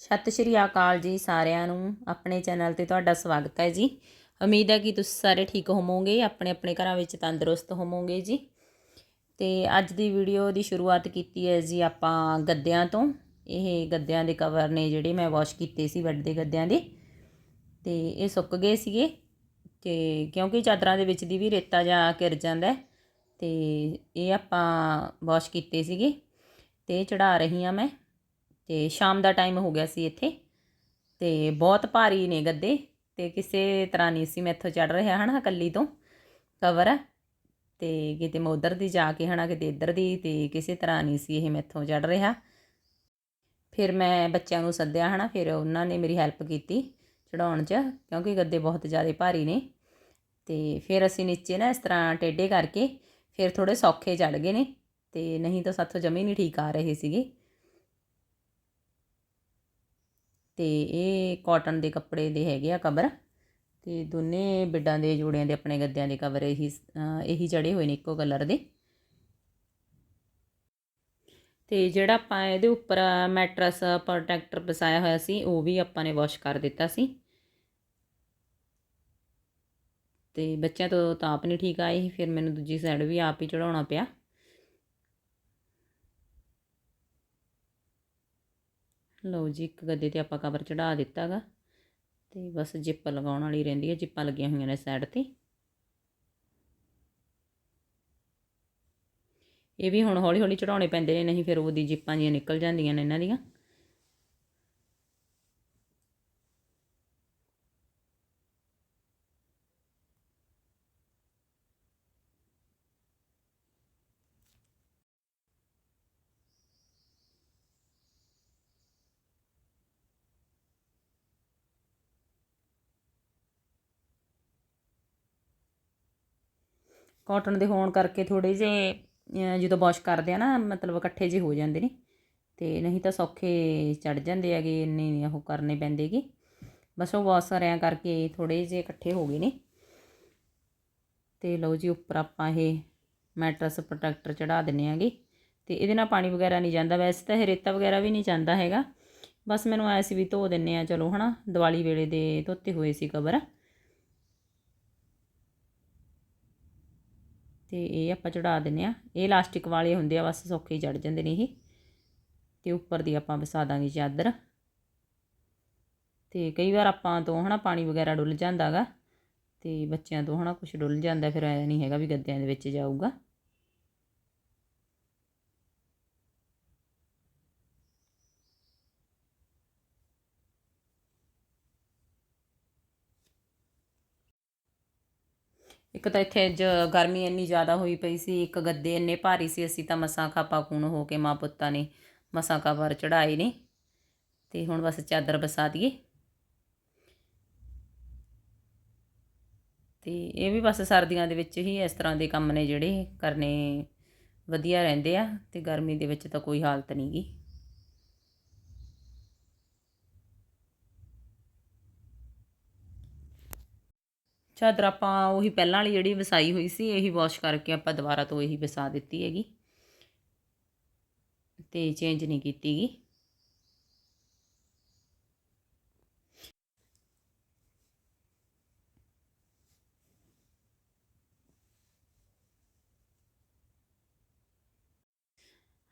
ਸਤਿ ਸ਼੍ਰੀ ਅਕਾਲ ਜੀ ਸਾਰਿਆਂ ਨੂੰ। ਆਪਣੇ ਚੈਨਲ ਤੇ ਤੁਹਾਡਾ ਸਵਾਗਤ ਹੈ ਜੀ। ਉਮੀਦ ਹੈ ਕਿ ਤੁਸੀਂ ਸਾਰੇ ਠੀਕ ਹੋਵੋਗੇ ਆਪਣੇ ਆਪਣੇ ਘਰਾਂ ਵਿੱਚ ਤੰਦਰੁਸਤ ਹੋਵੋਗੇ ਜੀ। ਤੇ ਅੱਜ ਦੀ ਵੀਡੀਓ ਦੀ ਸ਼ੁਰੂਆਤ ਕੀਤੀ ਹੈ ਜੀ ਆਪਾਂ ਗੱਦਿਆਂ ਤੋਂ। ਇਹ ਗੱਦਿਆਂ ਦੇ ਕਵਰ ਨੇ ਜਿਹੜੇ ਮੈਂ ਵਾਸ਼ ਕੀਤੇ ਸੀ ਵੱਡੇ ਗੱਦਿਆਂ ਦੇ। ਤੇ ਇਹ ਸੁੱਕ ਗਏ ਸੀਗੇ। ਤੇ ਕਿਉਂਕਿ ਚਾਦਰਾਂ ਦੇ ਵਿੱਚ ਦੀ ਵੀ ਰੇਤਾ ਜਾਂ ਕਿਰ ਜਾਂਦਾ ਹੈ, ਤੇ ਇਹ ਆਪਾਂ ਵਾਸ਼ ਕੀਤੇ ਸੀਗੇ। ਤੇ ਚੜਾ ਰਹੀ ਹਾਂ ਮੈਂ। ਤੇ ਸ਼ਾਮ ਦਾ ਟਾਈਮ ਹੋ ਗਿਆ ਸੀ ਇੱਥੇ। ਤੇ ਬਹੁਤ ਭਾਰੀ ਨੇ ਗੱਦੇ ਤੇ ਕਿਸੇ ਤਰ੍ਹਾਂ ਨਹੀਂ ਸੀ ਮੈਥੋਂ ਚੜ ਰਿਹਾ ਹਨਾ ਇਕੱਲੀ ਤੋਂ ਕਵਰ ਤੇ ਕਿਤੇ ਮੈਂ ਉਧਰ ਦੀ ਜਾ ਕੇ ਹਨਾ, ਕਿਤੇ ਇੱਧਰ ਦੀ ਤੇ ਕਿਸੇ ਤਰ੍ਹਾਂ ਨਹੀਂ ਸੀ ਇਹ ਮੈਥੋਂ ਚੜ ਰਿਹਾ। ਫਿਰ ਮੈਂ ਬੱਚਿਆਂ ਨੂੰ ਸੱਦਿਆ ਹਨਾ, ਫਿਰ ਉਹਨਾਂ ਨੇ ਮੇਰੀ ਹੈਲਪ ਕੀਤੀ ਚੜਾਉਣ 'ਚ, ਕਿਉਂਕਿ ਗੱਦੇ ਬਹੁਤ ਜ਼ਿਆਦਾ ਭਾਰੀ ਨੇ। ਤੇ ਫਿਰ ਅਸੀਂ ਨੀਚੇ ਨਾ ਇਸ ਤਰ੍ਹਾਂ ਟੇਢੇ ਕਰਕੇ ਫਿਰ ਥੋੜੇ ਸੌਖੇ ਚੜ ਗਏ ਨੇ ਤੇ ਨਹੀਂ ਤਾਂ ਸਾਥੋਂ ਜਮੀ ਨਹੀਂ ਠੀਕ ਆ ਰਹੇ ਸੀਗੇ। ਤੇ ਇਹ ਕਾਟਨ ਦੇ ਕੱਪੜੇ ਦੇ ਹੈਗੇ ਆ ਕਵਰ ਤੇ ਦੋਨੇ ਬਿੱਡਾਂ ਦੇ ਜੋੜਿਆਂ ਦੇ, ਆਪਣੇ ਗੱਦਿਆਂ ਦੇ ਕਵਰ ਇਹੀ ਇਹੀ ਜੜੇ ਹੋਏ ਨੇ ਇੱਕੋ ਕਲਰ ਦੇ। ਤੇ ਜਿਹੜਾ ਆਪਾਂ ਇਹਦੇ ਉੱਪਰ ਮੈਟਰਸ ਪ੍ਰੋਟੈਕਟਰ ਪਸਾਇਆ ਹੋਇਆ ਸੀ, ਉਹ ਵੀ ਆਪਾਂ ਨੇ ਵਾਸ਼ ਕਰ ਦਿੱਤਾ ਸੀ। ਤੇ ਬੱਚਿਆਂ ਤੋਂ ਤਾਂ ਆਪ ਨਹੀਂ ਠੀਕ ਆਏ, ਫਿਰ ਮੈਨੂੰ ਦੂਜੀ ਸਾਈਡ ਵੀ ਆਪ ਹੀ ਚੜਾਉਣਾ ਪਿਆ। ਲਓ ਜੀ, ਇੱਕ ਗੱਦੇ ਤੇ ਆਪਾਂ ਕਵਰ ਚੜਾ ਦਿੱਤਾਗਾ ਤੇ ਬਸ ਜਿੱਪ ਲਗਾਉਣ ਵਾਲੀ ਰਹਿੰਦੀ ਹੈ ਜਿੱਪਾਂ ਲੱਗੀਆਂ ਹੋਈਆਂ ਨੇ ਸਾਈਡ ਤੇ। ਇਹ ਵੀ ਹੁਣ ਹੌਲੀ ਹੌਲੀ ਚੜਾਉਣੇ ਪੈਂਦੇ ਨੇ, ਨਹੀਂ ਫਿਰ ਉਹਦੀ ਜਿੱਪਾਂ ਜੀਆਂ ਨਿਕਲ ਜਾਂਦੀਆਂ ਨੇ ਇਹਨਾਂ ਦੀਆਂ। ਕਾਟਨ ਦੇ ਹੋਣ ਕਰਕੇ ਥੋੜੇ ਜਿਹੇ ਜਦੋਂ ਵਾਸ਼ ਕਰਦੇ ਆ ਨਾ, ਮਤਲਬ ਇਕੱਠੇ ਜਿਹੇ ਹੋ ਜਾਂਦੇ ਨੇ। ਤੇ ਨਹੀਂ ਤਾਂ ਸੌਖੇ ਚੜ ਜਾਂਦੇ ਹੈਗੇ, ਇੰਨੇ ਨਹੀਂ ਉਹ ਕਰਨੇ ਪੈਂਦੇਗੇ ਬਸ ਉਹ ਵਾਸ਼ ਕਰਿਆ ਕਰਕੇ ਥੋੜੇ ਜਿਹੇ ਇਕੱਠੇ ਹੋ ਗਏ ਨੇ। ਤੇ ਲਓ ਜੀ, ਉੱਪਰ ਆਪਾਂ ਇਹ ਮੈਟਰਸ ਪ੍ਰੋਟੈਕਟਰ ਚੜਾ ਦਿੰਨੇ ਆਂਗੇ। ਤੇ ਇਹਦੇ ਨਾਲ ਪਾਣੀ ਵਗੈਰਾ ਨਹੀਂ ਜਾਂਦਾ। ਵੈਸੇ ਤਾਂ ਇਹ ਰੇਤਾ ਵਗੈਰਾ ਵੀ ਨਹੀਂ ਜਾਂਦਾ ਹੈਗਾ। ਬਸ ਮੈਨੂੰ ਆਇਆ ਵੀ ਧੋ ਦਿੰਨੇ ਆ, ਚਲੋ ਹਨਾ, ਦੀਵਾਲੀ ਵੇਲੇ ਦੇ ਧੋਤੇ ਹੋਏ ਸੀ ਕਵਰ ਤੇ ਇਹ ਆਪਾਂ ਚੜਾ ਦਿੰਨੇ ਆ ਇਹ ਇਲਾਸਟਿਕ ਵਾਲੇ ਹੁੰਦੇ ਆ, ਬਸ ਸੌਖੇ ਹੀ ਚੜ ਜਾਂਦੇ ਨੇ ਇਹ। ਤੇ ਉੱਪਰ ਦੀ ਆਪਾਂ ਵਸਾ ਦਾਂਗੇ ਚਾਦਰ। ਤੇ ਕਈ ਵਾਰ ਆਪਾਂ ਤੋਂ ਹਨਾ ਪਾਣੀ ਵਗੈਰਾ ਡੁੱਲ ਜਾਂਦਾਗਾ ਤੇ ਬੱਚਿਆਂ ਤੋਂ ਹਨਾ ਕੁਝ ਡੁੱਲ ਜਾਂਦਾ, ਫਿਰ ਐ ਨਹੀਂ ਹੈਗਾ ਵੀ ਗੱਦਿਆਂ ਦੇ ਵਿੱਚ ਜਾਊਗਾ। ਇੱਕ ਤਾਂ ਇੱਥੇ ਜ ਗਰਮੀ ਇੰਨੀ ਜ਼ਿਆਦਾ ਹੋਈ ਪਈ ਸੀ, ਇੱਕ ਗੱਦੇ ਇੰਨੇ ਭਾਰੀ ਸੀ, ਅਸੀਂ ਤਾਂ ਮਸਾਂ ਖਾਪਾ ਖੂਨ ਹੋ ਕੇ ਮਾਂ ਪੁੱਤਾਂ ਨੇ ਮਸਾਂ ਕਵਰ ਚੜਾਏ ਨੇ। ਤੇ ਹੁਣ ਬਸ ਚਾਦਰ ਵਸਾ ਦਈਏ। ਤੇ ਇਹ ਵੀ ਬਸ ਸਰਦੀਆਂ ਦੇ ਵਿੱਚ ਹੀ ਇਸ ਤਰ੍ਹਾਂ ਦੇ ਕੰਮ ਨੇ ਜਿਹੜੇ ਕਰਨੇ ਵਧੀਆ ਰਹਿੰਦੇ ਆ, ਤੇ ਗਰਮੀ ਦੇ ਵਿੱਚ ਤਾਂ ਕੋਈ ਹਾਲਤ ਨਹੀਂਗੀ ਚਾਦਰ ਆਪਾਂ ਉਹੀ ਪਹਿਲਾਂ ਵਾਲੀ ਜਿਹੜੀ ਵਸਾਈ ਹੋਈ ਸੀ, ਇਹੀ ਵਾਸ਼ ਕਰਕੇ ਆਪਾਂ ਦੁਬਾਰਾ ਤੋਂ ਇਹੀ ਵਸਾ ਦਿੱਤੀ ਹੈਗੀ। ਤੇ ਚੇਂਜ ਨਹੀਂ ਕੀਤੀ ਗਈ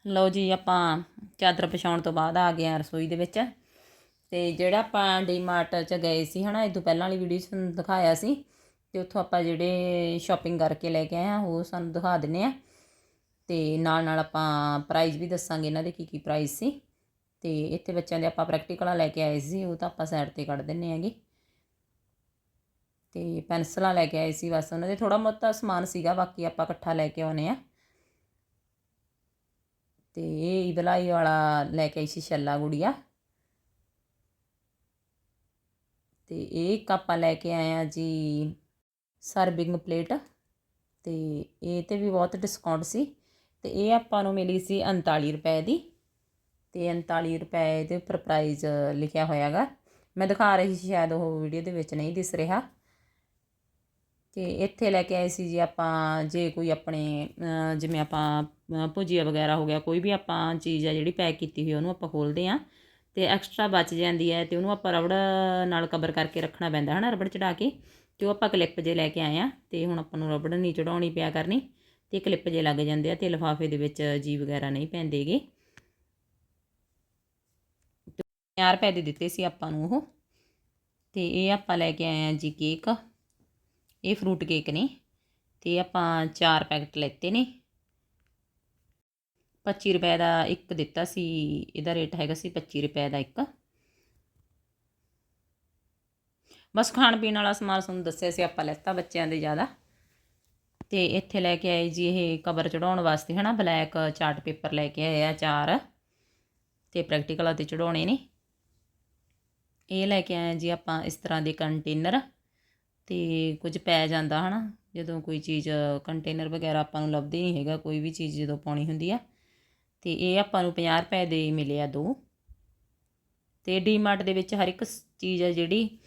ਲਓ ਜੀ, ਆਪਾਂ ਚਾਦਰ ਪਛਾਉਣ ਤੋਂ ਬਾਅਦ ਆ ਗਏ ਆ ਰਸੋਈ ਦੇ ਵਿੱਚ। ਤੇ ਜਿਹੜਾ ਆਪਾਂ ਡੀਮਾਰਟ 'ਚ ਗਏ ਸੀ, ਹਨਾ, ਇਹ ਤੋਂ ਪਹਿਲਾਂ ਵਾਲੀ ਵੀਡੀਓ 'ਚ ਦਿਖਾਇਆ ਸੀ। ਅਤੇ ਉੱਥੋਂ ਆਪਾਂ ਜਿਹੜੇ ਸ਼ੋਪਿੰਗ ਕਰਕੇ ਲੈ ਕੇ ਆਏ ਹਾਂ ਉਹ ਸਾਨੂੰ ਦਿਖਾ ਦਿੰਦੇ ਆ। ਅਤੇ ਨਾਲ ਨਾਲ ਆਪਾਂ ਪ੍ਰਾਈਜ਼ ਵੀ ਦੱਸਾਂਗੇ ਇਹਨਾਂ ਦੇ ਕੀ ਕੀ ਪ੍ਰਾਈਜ਼ ਸੀ। ਅਤੇ ਇੱਥੇ ਬੱਚਿਆਂ ਦੇ ਆਪਾਂ ਪ੍ਰੈਕਟੀਕਲਾਂ ਲੈ ਕੇ ਆਏ ਸੀ, ਉਹ ਤਾਂ ਆਪਾਂ ਸਾਈਡ ਤੇ ਕੱਢ ਦਿੰਨੇ ਆਗੇ ਤੇ ਪੈਨਸਲਾਂ ਲੈ ਕੇ ਆਏ ਸੀ ਬਸ, ਉਹਨਾਂ ਦੇ ਥੋੜਾ ਬਹੁਤਾ ਸਮਾਨ ਸੀਗਾ, ਬਾਕੀ ਆਪਾਂ ਇਕੱਠਾ ਲੈ ਕੇ ਆਉਨੇ ਆ। ਤੇ ਇਹ ਇਦਲਾਈ ਵਾਲਾ ਲੈ ਕੇ ਆਈ ਸੀ ਛੱਲਾ ਗੁੜੀਆ। ਤੇ ਇਹ ਇੱਕ ਆਪਾਂ ਲੈ ਕੇ ਆਏ ਆ ਜੀ ਸਰਵਿੰਗ ਪਲੇਟ। ਤੇ ਇਹ ਤੇ ਵੀ ਬਹੁਤ ਡਿਸਕਾਊਂਟ ਸੀ। ਤੇ ਇਹ ਆਪਾਂ ਨੂੰ ਮਿਲੀ ਸੀ 39 ਰੁਪਏ ਦੀ। ਤੇ 39 ਰੁਪਏ ਦੇ ਉੱਪਰ ਪ੍ਰਾਈਸ ਲਿਖਿਆ ਹੋਇਆਗਾ ਮੈਂ ਦਿਖਾ ਰਹੀ ਸੀ ਸ਼ਾਇਦ ਉਹ ਵੀਡੀਓ ਦੇ ਵਿੱਚ ਨਹੀਂ ਦਿਸ ਰਿਹਾ। ਤੇ ਇੱਥੇ ਲੈ ਕੇ ਆਏ ਸੀ ਜੀ ਆਪਾਂ, ਜੇ ਕੋਈ ਆਪਣੇ ਜਿਵੇਂ ਆਪਾਂ ਭੁਜੀਆ ਵਗੈਰਾ ਹੋ ਗਿਆ, ਕੋਈ ਵੀ ਆਪਾਂ ਚੀਜ਼ ਆ ਜਿਹੜੀ ਪੈਕ ਕੀਤੀ ਹੋਈ ਉਹਨੂੰ ਆਪਾਂ ਖੋਲਦੇ ਆ ਤੇ ਐਕਸਟਰਾ ਬਚ ਜਾਂਦੀ ਹੈ ਤੇ ਉਹਨੂੰ ਆਪਾਂ ਰਬੜ ਨਾਲ ਕਵਰ ਕਰਕੇ ਰੱਖਣਾ ਪੈਂਦਾ ਹੈ ਨਾ ਰਬੜ ਚੜਾ ਕੇ। ਤੇ ਉਹ ਆਪਾਂ ਕਲਿੱਪ ਜੇ ਲੈ ਕੇ ਆਏ ਆ ਤੇ ਹੁਣ ਆਪਾਂ ਨੂੰ ਰਬੜ ਨਹੀਂ ਚੜਾਉਣੀ ਪਿਆ ਕਰਨੀ ਤੇ ਕਲਿੱਪ ਜੇ ਲੱਗ ਜਾਂਦੇ ਆ ਤੇ ਲਿਫਾਫੇ ਦੇ ਵਿੱਚ ਜੀ ਵਗੈਰਾ ਨਹੀਂ ਪੈਂਦੇਗੇ। 50 ਰੁਪਏ ਦੇ ਦਿੱਤੇ ਸੀ ਆਪਾਂ ਨੂੰ ਉਹ। ਤੇ ਇਹ ਆਪਾਂ ਲੈ ਕੇ ਆਏ ਆ ਜੀ ਕੇਕ। ਇਹ ਫਰੂਟ ਕੇਕ ਨੇ ਤੇ ਆਪਾਂ ਚਾਰ ਪੈਕਟ ਲੈਤੇ ਨੇ। 25 ਰੁਪਏ ਦਾ ਇੱਕ ਦਿੱਤਾ ਸੀ, ਇਹਦਾ ਰੇਟ ਹੈਗਾ ਸੀ 25 ਰੁਪਏ ਦਾ ਇੱਕ। ਬਸ ਖਾਣ ਪੀਣ ਵਾਲਾ ਸਮਾਨ ਤੁਹਾਨੂੰ ਦੱਸਿਆ ਸੀ ਆਪਾਂ ਲੈਤਾ ਬੱਚਿਆਂ ਦੇ ਜ਼ਿਆਦਾ। ਤੇ ਇੱਥੇ ਲੈ ਕੇ ਆਏ ਜੀ ਇਹ ਕਵਰ ਚੜਾਉਣ ਵਾਸਤੇ, ਹਨਾ? ਬਲੈਕ ਚਾਰਟ ਪੇਪਰ ਲੈ ਕੇ ਆਏ ਆ ਚਾਰ। ਤੇ ਪ੍ਰੈਕਟੀਕਲਾਂ ਤੇ ਚੜਾਉਣੇ ਨੇ। ਇਹ ਲੈ ਕੇ ਆਏ ਜੀ ਆਪਾਂ ਇਸ ਤਰ੍ਹਾਂ ਦੇ ਕੰਟੇਨਰ ਤੇ ਕੁਝ ਪੈ ਜਾਂਦਾ, ਹਨਾ? ਜਦੋਂ ਕੋਈ ਚੀਜ਼ ਕੰਟੇਨਰ ਵਗੈਰਾ ਆਪਾਂ ਨੂੰ ਲੱਭਦੇ ਨਹੀਂ ਹੈਗਾ, ਕੋਈ ਵੀ ਚੀਜ਼ ਜਦੋਂ ਪਾਉਣੀ ਹੁੰਦੀ ਆ। ਤੇ ਇਹ ਆਪਾਂ ਨੂੰ 50 ਰੁਪਏ ਦੇ ਮਿਲੇ ਆ ਦੋ। ਤੇ ਡੀਮਾਰਟ ਦੇ ਵਿੱਚ ਹਰ ਇੱਕ ਚੀਜ਼ ਆ ਜਿਹੜੀ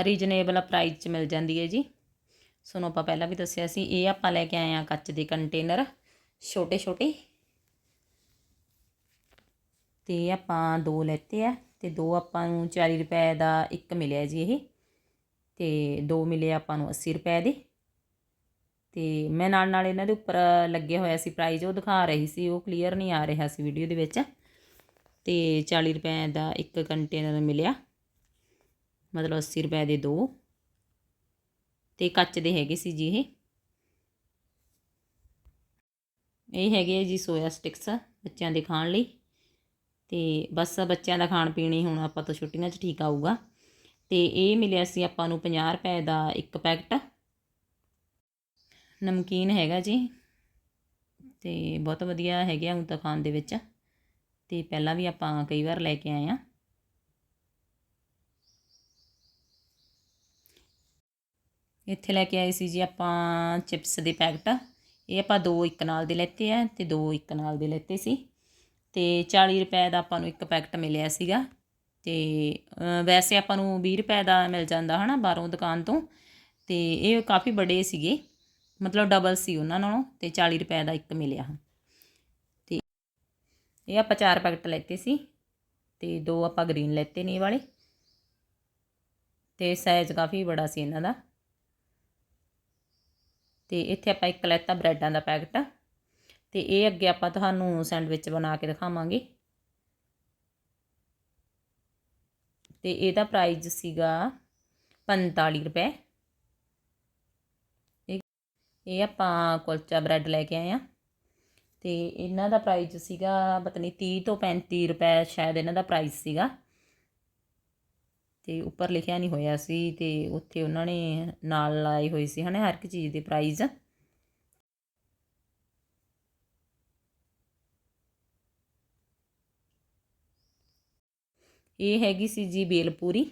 ਰੀਜਨੇਬਲ ਪ੍ਰਾਈਸ 'ਚ ਮਿਲ ਜਾਂਦੀ ਹੈ ਜੀ। ਸੁਣੋ, ਆਪਾਂ ਪਹਿਲਾਂ ਵੀ ਦੱਸਿਆ ਸੀ, ਇਹ ਆਪਾਂ ਲੈ ਕੇ ਆਏ ਆ ਕੱਚ ਦੇ ਕੰਟੇਨਰ ਛੋਟੇ ਛੋਟੇ। ਤੇ ਆਪਾਂ ਦੋ ਲੈਤੇ ਆ, ਤੇ ਦੋ ਆਪਾਂ ਨੂੰ 40 ਰੁਪਏ ਦਾ ਇੱਕ ਮਿਲਿਆ ਜੀ ਇਹ। ਤੇ ਦੋ ਮਿਲੇ ਆਪਾਂ ਨੂੰ 80 ਰੁਪਏ ਦੇ। ਤੇ ਮੈਂ ਨਾਲ ਨਾਲ ਇਹਨਾਂ ਦੇ ਉੱਪਰ ਲੱਗੇ ਹੋਇਆ ਸੀ ਪ੍ਰਾਈਜ਼ ਉਹ ਦਿਖਾ ਰਹੀ ਸੀ, ਉਹ ਕਲੀਅਰ ਨਹੀਂ ਆ ਰਿਹਾ ਸੀ ਵੀਡੀਓ ਦੇ ਵਿੱਚ। ਤੇ 40 ਰੁਪਏ ਦਾ ਇੱਕ ਕੰਟੇਨਰ ਮਿਲਿਆ। ਮਤਲਬ 80 ਰੁਪਏ ਦੇ ਦੋ। ਤੇ ਕੱਚ ਦੇ ਹੈਗੇ ਸੀ ਜੀ ਇਹ। ਇਹ ਹੈਗੇ ਆ ਜੀ ਸੋਇਆ ਸਟਿਕਸ ਬੱਚਿਆਂ ਦੇ ਖਾਣ ਲਈ। ਤੇ ਬਸ ਬੱਚਿਆਂ ਦਾ ਖਾਣ ਪੀਣ ਹੀ ਹੁਣ ਆਪਾਂ ਤੋਂ ਛੁੱਟੀਆਂ 'ਚ ਠੀਕ ਆਊਗਾ। ਤੇ ਇਹ ਮਿਲਿਆ ਸੀ ਆਪਾਂ ਨੂੰ 50 ਰੁਪਏ ਦਾ ਇੱਕ ਪੈਕਟ। ਨਮਕੀਨ ਹੈਗਾ ਜੀ। ਤੇ ਬਹੁਤ ਵਧੀਆ ਹੈਗੇ ਆ ਹੁਣ ਤਾਂ ਖਾਣ ਦੇ ਵਿੱਚ। ਤੇ ਪਹਿਲਾਂ ਵੀ ਆਪਾਂ ਕਈ ਵਾਰ ਲੈ ਕੇ ਆਏ ਆ। ਇੱਥੇ ਲੈ ਕੇ ਆਏ ਸੀ ਜੀ ਆਪਾਂ ਚਿਪਸ ਦੇ ਪੈਕਟ। ਇਹ ਆਪਾਂ ਦੋ ਇੱਕ ਨਾਲ ਦੇ ਲੈਤੇ ਆ ਤੇ ਦੋ ਇੱਕ ਨਾਲ ਦੇ ਲੈਤੇ ਸੀ। ਤੇ 40 ਰੁਪਏ ਦਾ ਆਪਾਂ ਨੂੰ ਇੱਕ ਪੈਕਟ ਮਿਲਿਆ ਸੀਗਾ। ਤੇ ਵੈਸੇ ਆਪਾਂ ਨੂੰ 20 ਰੁਪਏ ਦਾ ਮਿਲ ਜਾਂਦਾ ਹਨਾ ਬਾਹਰੋਂ ਦੁਕਾਨ ਤੋਂ। ਤੇ ਇਹ ਕਾਫੀ ਬੜੇ ਸੀਗੇ। ਮਤਲਬ ਡਬਲ ਸੀ ਉਹਨਾਂ ਨਾਲੋਂ ਤੇ 40 ਰੁਪਏ ਦਾ ਇੱਕ ਮਿਲਿਆ ਤੇ ਇਹ ਆਪਾਂ ਚਾਰ ਪੈਕਟ ਲੈਤੇ ਸੀ। ਤੇ ਦੋ ਆਪਾਂ ਗ੍ਰੀਨ ਲੈਤੇ ਨੇ ਇਹ ਵਾਲੇ। ਤੇ ਸਾਈਜ਼ ਕਾਫੀ ਬੜਾ ਸੀ ਇਹਨਾਂ ਦਾ। ਤੇ ਇੱਥੇ ਆਪਾਂ ਇੱਕ ਲੈਤਾ ਬ੍ਰੈਡਾਂ ਦਾ ਪੈਕਟ ਤੇ ਇਹ ਅੱਗੇ ਆਪਾਂ ਤੁਹਾਨੂੰ ਸੈਂਡਵਿਚ ਬਣਾ ਕੇ ਦਿਖਾਵਾਂਗੇ। ਤੇ ਇਹਦਾ ਪ੍ਰਾਈਸ ਸੀਗਾ 45 ਰੁਪਏ। ਇਹ ਆਪਾਂ ਕੁਲਚਾ ਬ੍ਰੈਡ ਲੈ ਕੇ ਆਏ ਆ। ਤੇ ਇਹਨਾਂ ਦਾ ਪ੍ਰਾਈਸ ਸੀਗਾ ਪਤਾ ਨਹੀਂ 30 ਤੋਂ 35 ਰੁਪਏ ਸ਼ਾਇਦ ਇਹਨਾਂ ਦਾ ਪ੍ਰਾਈਸ ਸੀਗਾ। ਤੇ ਉੱਪਰ ਲਿਖਿਆ ਨਹੀਂ ਹੋਇਆ ਸੀ ਤੇ ਉੱਥੇ ਉਹਨਾਂ ਨੇ ਨਾਲ ਲਾਏ ਹੋਏ ਸੀ ਹਨਾ ਹਰ ਇੱਕ ਚੀਜ਼ ਦੇ ਪ੍ਰਾਈਜ਼ ਇਹ ਹੈਗੀ ਸੀ ਜੀ ਬੇਲਪੂਰੀ।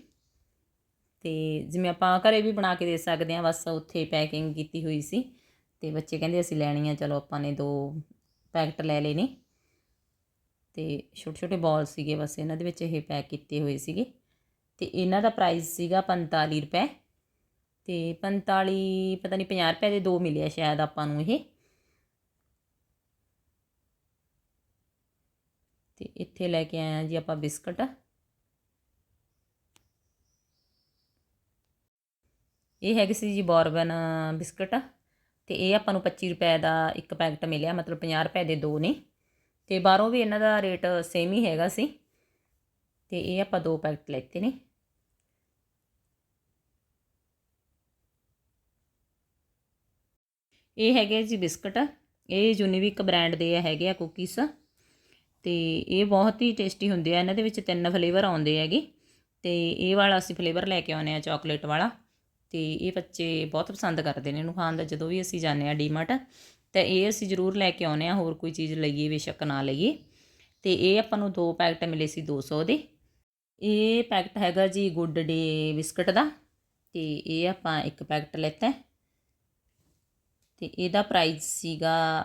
ਤੇ ਜਿਵੇਂ ਆਪਾਂ ਘਰੇ ਵੀ ਬਣਾ ਕੇ ਦੇ ਸਕਦੇ ਹਾਂ, ਬਸ ਉੱਥੇ ਪੈਕਿੰਗ ਕੀਤੀ ਹੋਈ ਸੀ। ਤੇ ਬੱਚੇ ਕਹਿੰਦੇ ਅਸੀਂ ਲੈਣੀ ਆ ਚਲੋ ਆਪਾਂ ਨੇ ਦੋ ਪੈਕਟ ਲੈ ਲਏ ਨੇ। ਤੇ ਛੋਟੇ ਛੋਟੇ ਬਾਲ ਸੀਗੇ ਬਸ, ਇਹਨਾਂ ਦੇ ਵਿੱਚ ਇਹ ਪੈਕ ਕੀਤੇ ਹੋਏ ਸੀਗੇ। ਤੇ ਇਹਨਾਂ ਦਾ ਪ੍ਰਾਈਸ ਸੀਗਾ 45 ਰੁਪਏ। ਤੇ 45 ਪਤਾ ਨਹੀਂ 50 ਰੁਪਏ ਦੇ ਦੋ ਮਿਲਿਆ ਸ਼ਾਇਦ ਆਪਾਂ ਨੂੰ ਇਹ। ਤੇ ਇੱਥੇ ਲੈ ਕੇ ਆਇਆ ਜੀ ਆਪਾਂ ਬਿਸਕਟ। ਇਹ ਹੈਗੇ ਸੀ ਜੀ ਬੋਰਬਨ ਬਿਸਕਟ। ਤੇ ਇਹ ਆਪਾਂ ਨੂੰ 25 ਰੁਪਏ ਦਾ ਇੱਕ ਪੈਕਟ ਮਿਲਿਆ, ਮਤਲਬ 50 ਰੁਪਏ ਦੇ ਦੋ ਨੇ। ਤੇ ਬਾਹਰੋਂ ਵੀ ਇਹਨਾਂ ਦਾ ਰੇਟ ਸੇਮ ਹੀ ਹੈਗਾ ਸੀ। ਤੇ ਇਹ ਆਪਾਂ ਦੋ ਪੈਕਟ ਲੈਤੇ ਨੇ। ਇਹ ਹੈਗੇ ਜੀ ਬਿਸਕਟ। ਇਹ ਯੂਨੀਵਿਕ ਬ੍ਰਾਂਡ ਦੇ ਹੈਗੇ ਆ ਕੁਕੀਜ਼। ਤੇ ਇਹ ਬਹੁਤ ਹੀ ਟੇਸਟੀ ਹੁੰਦੇ ਆ। ਇਹਨਾਂ ਦੇ ਵਿੱਚ ਤਿੰਨ ਫਲੇਵਰ ਆਉਂਦੇ ਹੈਗੇ। ਤੇ ਇਹ ਵਾਲਾ ਅਸੀਂ ਫਲੇਵਰ ਲੈ ਕੇ ਆਉਨੇ ਆ ਚਾਕਲੇਟ ਵਾਲਾ। ਤੇ ਇਹ ਬੱਚੇ ਬਹੁਤ ਪਸੰਦ ਕਰਦੇ ਨੇ ਇਹਨੂੰ ਖਾਣ ਦਾ। ਜਦੋਂ ਵੀ ਅਸੀਂ ਜਾਂਦੇ ਆ ਡੀਮਾਰਟ ਤਾਂ ਇਹ ਅਸੀਂ ਜ਼ਰੂਰ ਲੈ ਕੇ ਆਉਨੇ ਆ ਹੋਰ ਕੋਈ ਚੀਜ਼ ਲਈਏ, ਬੇਸ਼ੱਕ ਨਾ ਲਈਏ। ਤੇ ਇਹ ਆਪਾਂ ਨੂੰ ਦੋ ਪੈਕਟ ਮਿਲੇ ਸੀ 200 ਦੇ। ਇਹ ਪੈਕਟ ਹੈਗਾ ਜੀ ਗੁੱਡ ਡੇ ਬਿਸਕਟ ਦਾ, ਤੇ ਇਹ ਆਪਾਂ ਇੱਕ ਪੈਕਟ ਲੈਤਾ ਹੈ। ਤੇ ਇਹਦਾ ਪ੍ਰਾਈਸ ਸੀਗਾ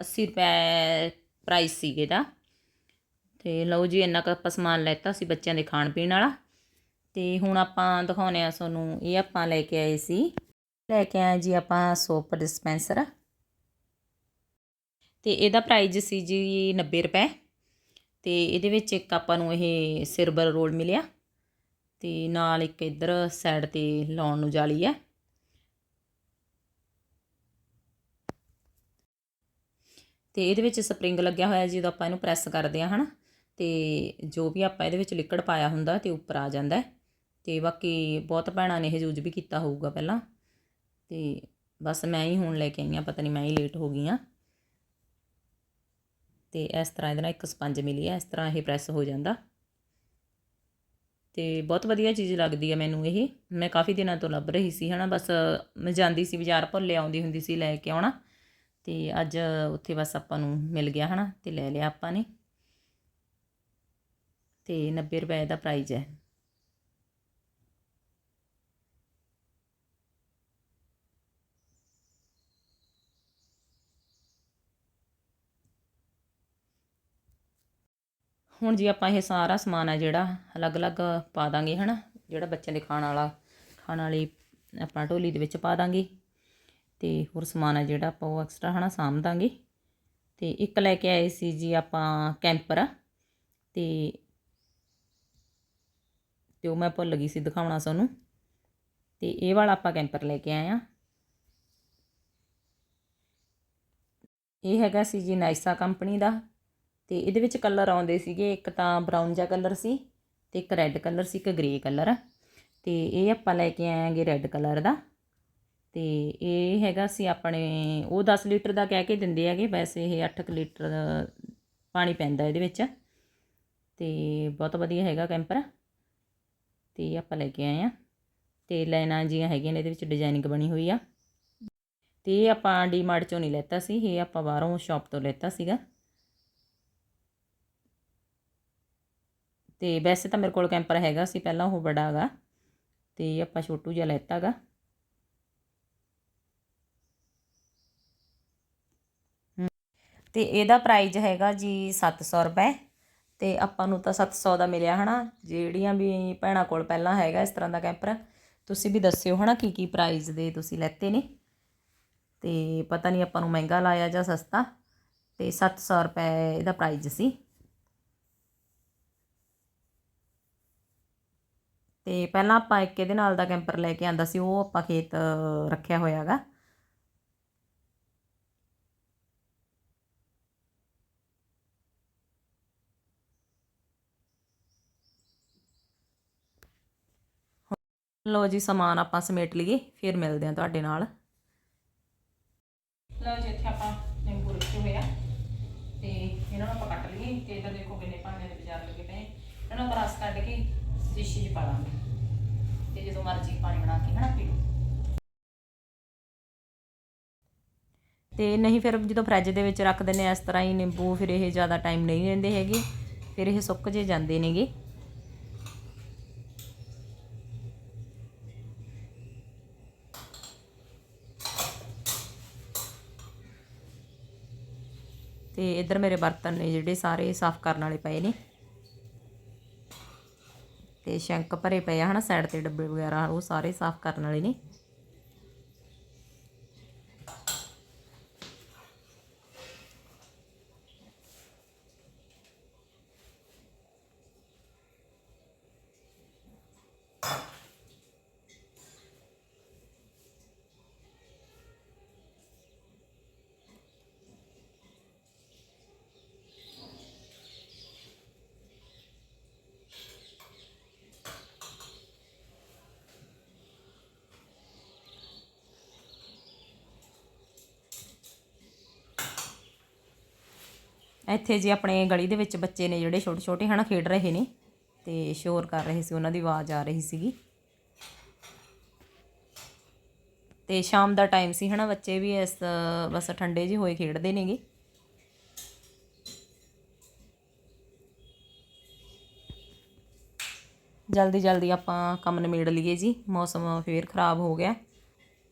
80 ਰੁਪਏ ਪ੍ਰਾਈਸ ਸੀਗੇ ਦਾ ਤੇ ਲਓ ਜੀ, ਇੰਨਾ ਕੁ ਆਪਾਂ ਸਮਾਨ ਲੈਤਾ ਸੀ ਬੱਚਿਆਂ ਦੇ ਖਾਣ ਪੀਣ ਵਾਲਾ। ਤੇ ਹੁਣ ਆਪਾਂ ਦਿਖਾਉਨੇ ਆ ਤੁਹਾਨੂੰ, ਇਹ ਆਪਾਂ ਲੈ ਕੇ ਆਏ ਸੀ। ਲੈ ਕੇ ਆਏ ਜੀ ਆਪਾਂ ਸੋਪ ਡਿਸਪੈਂਸਰ। ਤੇ ਇਹਦਾ ਪ੍ਰਾਈਸ ਸੀ ਜੀ 90 ਰੁਪਏ। ਤੇ ਇਹਦੇ ਵਿੱਚ ਇੱਕ ਆਪਾਂ ਨੂੰ ਇਹ ਸਿਰਬਰ ਰੋਲ ਮਿਲਿਆ ਤੇ ਨਾਲ ਇੱਕ ਇੱਧਰ ਸਾਈਡ ਤੇ ਲਾਉਣ ਨੂੰ ਜਾਲੀ ਹੈ ਤੇ ਇਹਦੇ ਵਿੱਚ ਸਪਰਿੰਗ ਲੱਗਿਆ ਹੋਇਆ ਜਦੋਂ ਆਪਾਂ ਇਹਨੂੰ ਪ੍ਰੈਸ ਕਰਦੇ ਆ ਹਨਾ, ਤੇ ਜੋ ਵੀ ਆਪਾਂ ਇਹਦੇ ਵਿੱਚ ਲਿਕਵਿਡ ਪਾਇਆ ਹੁੰਦਾ ਤੇ ਉੱਪਰ ਆ ਜਾਂਦਾ ਹੈ। ਤੇ ਬਾਕੀ ਬਹੁਤ ਭੈਣਾਂ ਨੇ ਇਹ ਯੂਜ਼ ਵੀ ਕੀਤਾ ਹੋਊਗਾ ਪਹਿਲਾਂ। ਤੇ ਬਸ ਮੈਂ ਹੀ ਹੁਣ ਲੈ ਕੇ ਆਈ ਆ ਪਤਾ ਨਹੀਂ ਮੈਂ ਹੀ ਲੇਟ ਹੋ ਗਈ ਆ ਤੇ ਇਸ ਤਰ੍ਹਾਂ ਇਹਦੇ ਨਾਲ ਇੱਕ ਸਪੰਜ ਮਿਲੀ ਹੈ, ਇਸ ਤਰ੍ਹਾਂ ਇਹ ਪ੍ਰੈਸ ਹੋ ਜਾਂਦਾ। ਤੇ ਬਹੁਤ ਵਧੀਆ ਚੀਜ਼ ਲੱਗਦੀ ਹੈ ਮੈਨੂੰ ਇਹ। ਮੈਂ ਕਾਫੀ ਦਿਨਾਂ ਤੋਂ ਲੱਭ ਰਹੀ ਸੀ, ਹਨਾ, ਬਸ ਮੈਂ ਜਾਂਦੀ ਸੀ ਬਾਜ਼ਾਰ ਭੁੱਲੇ ਆਉਂਦੀ ਹੁੰਦੀ ਸੀ ਲੈ ਕੇ ਆਉਣਾ। ਤੇ ਅੱਜ ਉੱਥੇ ਬਸ ਆਪਾਂ ਨੂੰ ਮਿਲ ਗਿਆ, ਹਨਾ, ਤੇ ਲੈ ਲਿਆ ਆਪਾਂ ਨੇ। ਤੇ 90 ਰੁਪਏ ਦਾ ਪ੍ਰਾਈਜ਼ ਹੈ। ਹੁਣ ਜੀ ਆਪਾਂ ਇਹ ਸਾਰਾ ਸਮਾਨ ਹੈ ਜਿਹੜਾ ਅਲੱਗ-ਅਲੱਗ ਪਾ ਦਾਂਗੇ, ਹਨਾ? ਜਿਹੜਾ ਬੱਚਿਆਂ ਦੇ ਖਾਣ ਵਾਲਾ, ਖਾਣ ਵਾਲੀ ਆਪਣਾ ਢੋਲੀ ਦੇ ਵਿੱਚ ਪਾ ਦਾਂਗੇ। ਤੇ ਹੋਰ ਸਮਾਨ ਆ ਜਿਹੜਾ ਆਪਾਂ ਉਹ ਐਕਸਟਰਾ ਹਨਾ, ਸਾਂਭ ਦਾਂਗੇ। ਤੇ ਇੱਕ ਲੈ ਕੇ ਆਏ ਸੀ ਜੀ ਆਪਾਂ ਕੈਂਪਰ। ਤੇ ਤੇ ਉਹ ਮੈਂ ਭੁੱਲ ਗਈ ਸੀ ਦਿਖਾਉਣਾ ਸਾਨੂੰ ਤੇ ਇਹ ਵਾਲਾ ਆਪਾਂ ਕੈਂਪਰ ਲੈ ਕੇ ਆਏ ਆ। ਇਹ ਹੈਗਾ ਸੀ ਜੀ ਨਾਈਸਾ ਕੰਪਨੀ ਦਾ। ਤੇ ਇਹਦੇ ਵਿੱਚ ਕਲਰ ਆਉਂਦੇ ਸੀਗੇ, ਇੱਕ ਤਾਂ ਬਰਾਊਨ ਜਿਹਾ ਕਲਰ ਸੀ ਤੇ ਇੱਕ ਰੈੱਡ ਕਲਰ ਸੀ, ਇੱਕ ਗ੍ਰੇ ਕਲਰ ਤੇ ਇਹ ਆਪਾਂ ਲੈ ਕੇ ਆਏਾਂਗੇ ਰੈੱਡ ਕਲਰ ਦਾ। ਤੇ ਇਹ ਹੈਗਾ ਸੀ ਆਪਣੇ, ਉਹ 10 ਲੀਟਰ ਦਾ ਕਹਿ ਕੇ ਦਿੰਦੇ ਹੈਗੇ, ਵੈਸੇ ਇਹ 8 ਲੀਟਰ ਪਾਣੀ ਪੈਂਦਾ ਇਹਦੇ ਵਿੱਚ। ਤੇ ਬਹੁਤ ਵਧੀਆ ਹੈਗਾ ਕੈਂਪਰ ਤੇ ਆਪਾਂ ਲੈ ਕੇ ਆਏ ਆ। ਤੇ ਲਾਈਨਾਂ ਜੀਆਂ ਹੈਗੀਆਂ ਨੇ, ਇਹਦੇ ਵਿੱਚ ਡਿਜ਼ਾਈਨਿੰਗ ਬਣੀ ਹੋਈ ਆ। ਤੇ ਇਹ ਆਪਾਂ ਡੀਮਾਰਟ ਚੋਂ ਨਹੀਂ ਲੈਤਾ ਸੀ, ਇਹ ਆਪਾਂ ਬਾਹਰੋਂ ਸ਼ਾਪ ਤੋਂ ਲੈਤਾ ਸੀਗਾ। ਤੇ ਵੈਸੇ ਤਾਂ ਮੇਰੇ ਕੋਲ ਕੈਂਪਰ ਹੈਗਾ ਸੀ, ਪਹਿਲਾਂ ਉਹ ਬੜਾ ਹੈਗਾ ਤੇ ਆਪਾਂ ਛੋਟੂ ਜਿਹਾ ਲੈਤਾਗਾ ਤੇ ਇਹਦਾ ਪ੍ਰਾਈਸ ਹੈਗਾ ਜੀ 700 ਰੁਪਏ ਤੇ ਆਪਾਂ ਨੂੰ ਤਾਂ 700 ਦਾ ਮਿਲਿਆ ਹਨਾ, ਜਿਹੜੀਆਂ ਵੀ ਭੈਣਾਂ ਕੋਲ ਪਹਿਲਾਂ ਹੈਗਾ ਇਸ ਤਰ੍ਹਾਂ ਦਾ ਕੈਂਪਰ, ਤੁਸੀਂ ਵੀ ਦੱਸਿਓ ਹਨਾ ਕੀ ਕੀ ਪ੍ਰਾਈਸ ਦੇ ਤੁਸੀਂ ਲੈਤੇ ਨੇ। ਤੇ ਪਤਾ ਨਹੀਂ ਆਪਾਂ ਨੂੰ ਮਹਿੰਗਾ ਲਾਇਆ ਜਾਂ ਸਸਤਾ, ਤੇ 700 ਰੁਪਏ ਇਹਦਾ ਪ੍ਰਾਈਸ ਸੀ। ਤੇ ਪਹਿਲਾਂ ਆਪਾਂ ਇੱਕ ਇਹਦੇ ਨਾਲ ਦਾ ਕੈਂਪਰ ਲੈ ਕੇ ਆਂਦਾ ਸੀ, ਉਹ ਆਪਾਂ ਖੇਤ ਰੱਖਿਆ ਹੋਇਆਗਾ ਲੋ ਜੀ, ਸਮਾਨ ਆਪਾਂ ਸਮੇਟ ਲਈਏ, ਫਿਰ ਮਿਲਦੇ ਹਾਂ ਤੁਹਾਡੇ ਨਾਲ। ਲਓ ਜੀ, ਇੱਥੇ ਆਪਾਂ ਨਿੰਬੂ ਰੱਖੇ ਹੋਏ ਆ। ਤੇ ਇਹਨਾਂ ਨੂੰ ਆਪਾਂ ਕੱਟ ਲਈਏ। ਤੇ ਇਧਰ ਦੇਖੋ ਕਿੰਨੇ ਭਾਂਡੇ ਦੇ ਬਾਜ਼ਾਰ ਲੱਗੇ ਪਏ। ਇਹਨਾਂ ਨੂੰ ਆਪਾਂ ਰਸ ਕੱਢ ਕੇ ਸ਼ੀਸ਼ੀ 'ਚ ਪਾ ਲਾਂਗੇ। ਤੇ ਜਦੋਂ ਮਰਜ਼ੀ ਪਾਣੀ ਬਣਾ ਕੇ ਹਨਾ ਪੀ ਲਓ। ਤੇ ਨਹੀਂ ਫਿਰ ਜਦੋਂ ਫਰਿੱਜ ਦੇ ਵਿੱਚ ਰੱਖ ਦਿੰਨੇ ਇਸ ਤਰ੍ਹਾਂ ਹੀ ਨਿੰਬੂ ਫਿਰ ਇਹ ਜ਼ਿਆਦਾ ਟਾਈਮ ਨਹੀਂ ਰਹਿੰਦੇ ਹੈਗੇ। ਫਿਰ ਇਹ ਸੁੱਕ ਜੇ ਜਾਂਦੇ ਨੇਗੇ। ਤੇ ਇੱਧਰ ਮੇਰੇ ਬਰਤਨ ਨੇ ਜਿਹੜੇ ਸਾਰੇ ਸਾਫ਼ ਕਰਨ ਵਾਲੇ ਪਏ ਨੇ। ਤੇ ਸ਼ੰਕ ਭਰੇ ਪਏ ਆ, ਹਨਾ ਸਾਈਡ ਤੇ ਡੱਬੇ ਵਗੈਰਾ, ਉਹ ਸਾਰੇ ਸਾਫ਼ ਕਰਨ ਵਾਲੇ ਨੇ। ਇੱਥੇ ਜੀ ਆਪਣੇ ਗਲੀ ਦੇ ਵਿੱਚ ਬੱਚੇ ਨੇ ਜਿਹੜੇ ਛੋਟੇ ਛੋਟੇ ਹਨਾ, ਖੇਡ ਰਹੇ ਨੇ ਤੇ ਸ਼ੋਰ ਕਰ ਰਹੇ ਸੀ, ਉਹਨਾਂ ਦੀ ਆਵਾਜ਼ ਆ ਰਹੀ ਸੀਗੀ। ਤੇ ਸ਼ਾਮ ਦਾ ਟਾਈਮ ਸੀ ਹਨਾ, ਬੱਚੇ ਵੀ ਇਸ, ਬਸ ਠੰਡੇ ਜਿਹੇ ਹੋਏ ਖੇਡਦੇ ਨੇਗੇ। ਜਲਦੀ ਜਲਦੀ ਆਪਾਂ ਕੰਮ ਨਿਬੇੜ ਲਈਏ ਜੀ, ਮੌਸਮ ਫੇਰ ਖਰਾਬ ਹੋ ਗਿਆ।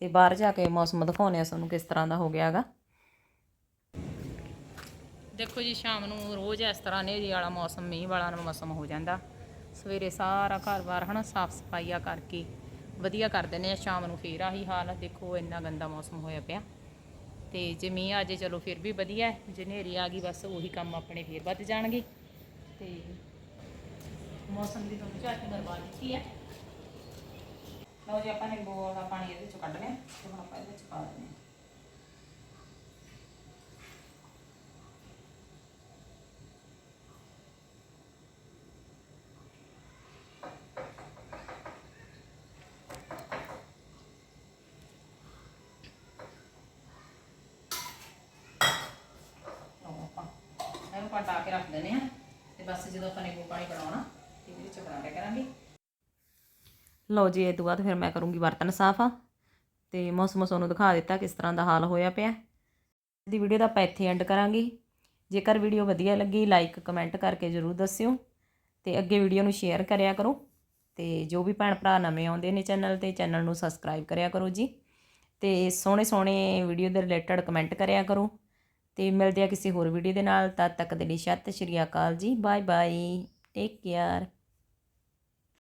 ਤੇ ਬਾਹਰ ਜਾ ਕੇ ਮੌਸਮ ਦਿਖਾਉਂਦੇ ਆ ਤੁਹਾਨੂੰ ਕਿਸ ਤਰ੍ਹਾਂ ਦਾ ਹੋ ਗਿਆ ਹੈਗਾ। ਦੇਖੋ ਜੀ, ਸ਼ਾਮ ਨੂੰ ਰੋਜ਼ ਇਸ ਤਰ੍ਹਾਂ ਹਨੇਰੀ ਵਾਲਾ ਮੌਸਮ, ਮੀਂਹ ਵਾਲਾ ਮੌਸਮ ਹੋ ਜਾਂਦਾ। ਸਵੇਰੇ ਸਾਰਾ ਘਰ-ਬਾਰ ਹਨਾ, ਸਾਫ਼ ਸਫਾਈਆ ਕਰਕੇ ਵਧੀਆ ਕਰ ਦਿੰਦੇ ਆ। ਸ਼ਾਮ ਨੂੰ ਫੇਰ ਆਹੀ ਹਾਲ ਦੇਖੋ, ਇੰਨਾ ਗੰਦਾ ਮੌਸਮ ਹੋਇਆ ਪਿਆ। ਤੇ ਜੇ ਮੀਂਹ ਆ ਜੇ, ਚਲੋ ਫਿਰ ਵੀ ਵਧੀਆ ਜੇ ਹਨੇਰੀ ਆ ਗਈ, ਬਸ ਉਹੀ ਕੰਮ ਆਪਣੇ ਫੇਰ ਵੱਧ ਜਾਣਗੇ। ਤੇ ਮੌਸਮ ਦੀ ਤੁਹਾਨੂੰ ਝੱਟ ਕਰਵਾ ਦਿੱਤੀ ਹੈ। ਲਓ ਜੀ, ਆਪਾਂ ਨੇ ਬੋਲ ਦਾ ਪਾਣੀ ਇਹਦੇ ਚੋਂ ਕੱਢ ਲਿਆ। ਤੇ ਹੁਣ ਆਪਾਂ ਇਹਦੇ ਚ ਪਾ ਦਿੰਦੇ ਹਾਂ ਲਓ ਆਪਾਂ ਇਹਨੂੰ ਪਟਾ ਕੇ ਰੱਖ ਦਿੰਦੇ ਆ ਤੇ ਬਸ ਜਦੋਂ ਆਪਾਂ ਨਿੰਬੂ ਪਾਣੀ ਬਣਾਉਣਾ, ਇਹਦੇ ਵਿੱਚ ਬਣਾ ਲਿਆ ਕਰਾਂਗੇ। ਲਓ ਜੀ, ਇਹ ਤੋਂ ਬਾਅਦ ਫਿਰ ਮੈਂ ਕਰੂੰਗੀ ਬਰਤਨ ਸਾਫ਼। ਤੇ ਮੌਸਮ ਤੁਹਾਨੂੰ ਦਿਖਾ ਦਿੱਤਾ ਕਿਸ ਤਰ੍ਹਾਂ ਦਾ ਹਾਲ ਹੋਇਆ ਪਿਆ। ਦੀ ਵੀਡੀਓ ਦਾ ਆਪਾਂ ਇੱਥੇ ਐਂਡ ਕਰਾਂਗੇ। ਜੇਕਰ ਵੀਡੀਓ ਵਧੀਆ ਲੱਗੀ ਲਾਈਕ ਕਮੈਂਟ ਕਰਕੇ ਜਰੂਰ ਦੱਸਿਓ। ਤੇ ਅੱਗੇ ਵੀਡੀਓ ਨੂੰ ਸ਼ੇਅਰ ਕਰਿਆ ਕਰੋ। ਤੇ ਜੋ ਵੀ ਭੈਣ ਭਰਾ ਨਵੇਂ ਆਉਂਦੇ ਨੇ ਚੈਨਲ ਤੇ ਚੈਨਲ ਨੂੰ ਸਬਸਕ੍ਰਾਈਬ ਕਰਿਆ ਕਰੋ ਜੀ। ਤੇ ਸੋਹਣੇ ਸੋਹਣੇ ਵੀਡੀਓ ਦੇ ਰਿਲੇਟਡ ਕਮੈਂਟ ਕਰਿਆ ਕਰੋ। ਤੇ ਮਿਲਦੇ ਆ ਕਿਸੇ ਹੋਰ ਵੀਡੀਓ ਦੇ ਨਾਲ, ਤਦ ਤੱਕ ਦੇ ਲਈ ਸਤਿ ਸ਼੍ਰੀ ਅਕਾਲ ਜੀ ਬਾਏ ਬਾਏ ਟੇਕ ਕੇਅਰ